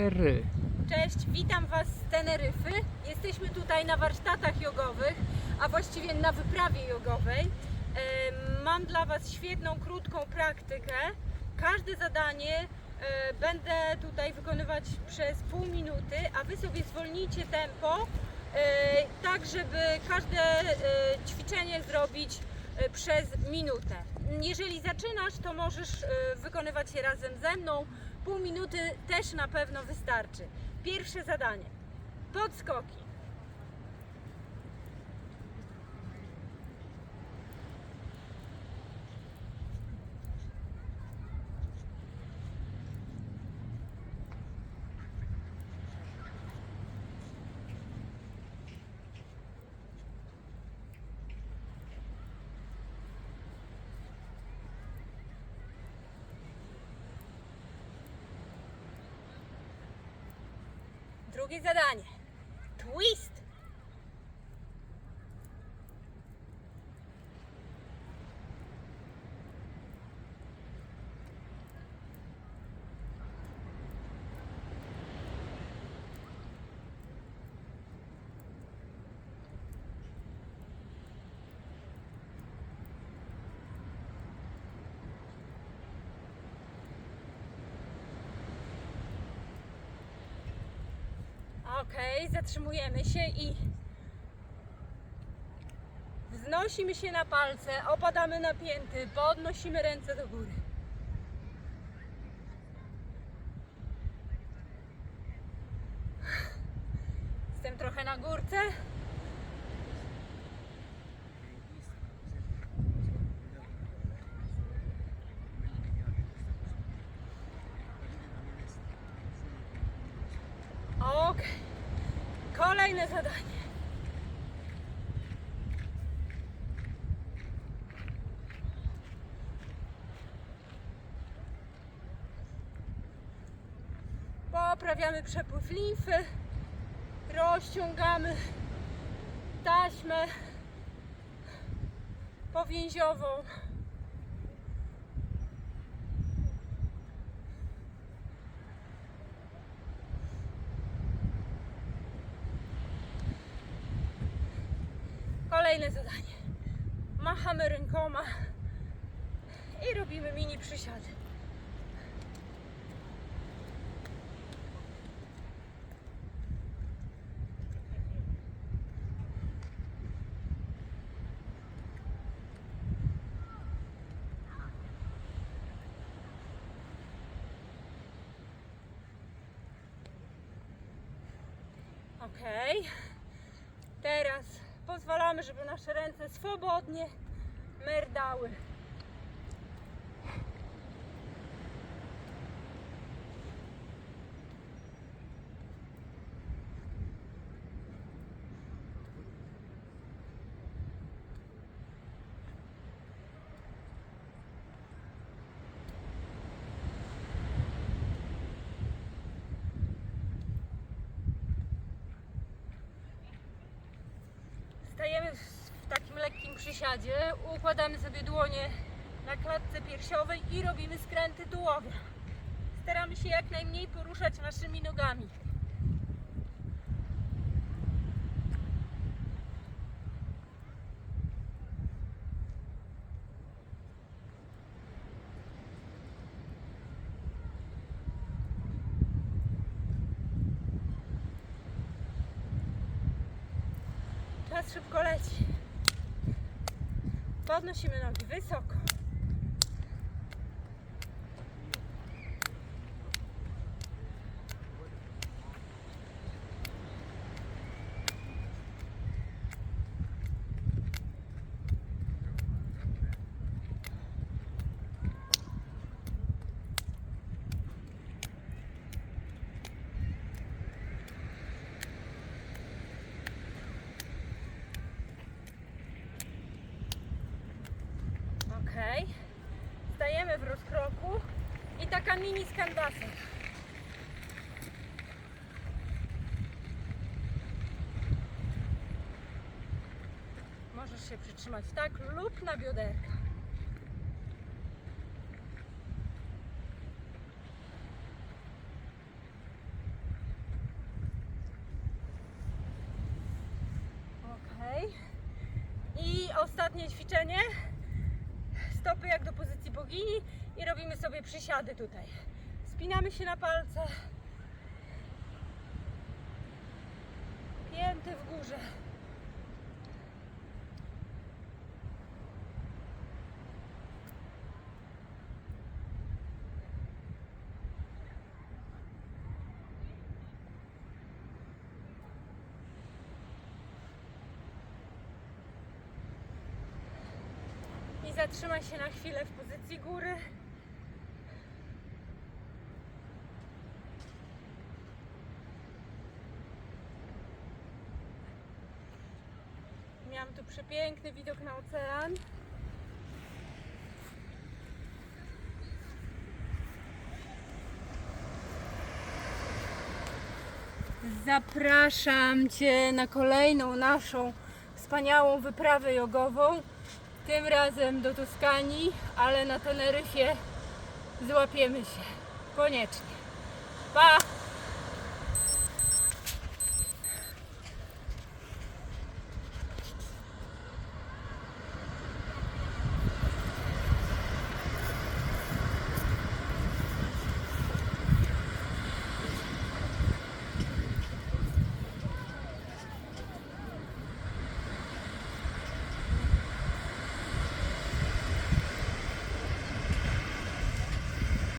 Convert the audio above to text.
Ry. Cześć, witam Was z Teneryfy. Jesteśmy tutaj na warsztatach jogowych, a właściwie na wyprawie jogowej. Mam dla Was świetną, krótką praktykę. Każde zadanie e, będę tutaj wykonywać przez pół minuty, a Wy sobie zwolnijcie tempo, e, tak żeby każde e, ćwiczenie zrobić przez minutę. Jeżeli zaczynasz, to możesz e, wykonywać je razem ze mną. Pół minuty też na pewno wystarczy. Pierwsze zadanie. Podskoki. Drugie zadanie. Okej, zatrzymujemy się i wznosimy się na palce, opadamy na pięty, podnosimy ręce do góry. Jestem trochę na górce. Okej. Kolejne zadanie. Poprawiamy przepływ limfy, rozciągamy taśmę powięziową. Kolejne zadanie. Machamy rękoma i robimy mini przysiady. Okej. Teraz pozwalamy, żeby nasze ręce swobodnie merdały. Stajemy w takim lekkim przysiadzie, układamy sobie dłonie na klatce piersiowej i robimy skręty tułowia. Staramy się jak najmniej poruszać naszymi nogami. Szybko leci. Podnosimy nogi wysoko. i taka mini z. Możesz się przytrzymać tak lub na bioderka. I ostatnie ćwiczenie. Stopy jak do pozycji bogini robimy sobie przysiady tutaj. Spinamy się na palce. Pięty w górze. I zatrzymaj się na chwilę w pozycji góry. Miałam tu przepiękny widok na ocean. Zapraszam Cię na kolejną naszą wspaniałą wyprawę jogową. Tym razem do Toskanii, ale na Teneryfie złapiemy się. Koniecznie. Pa!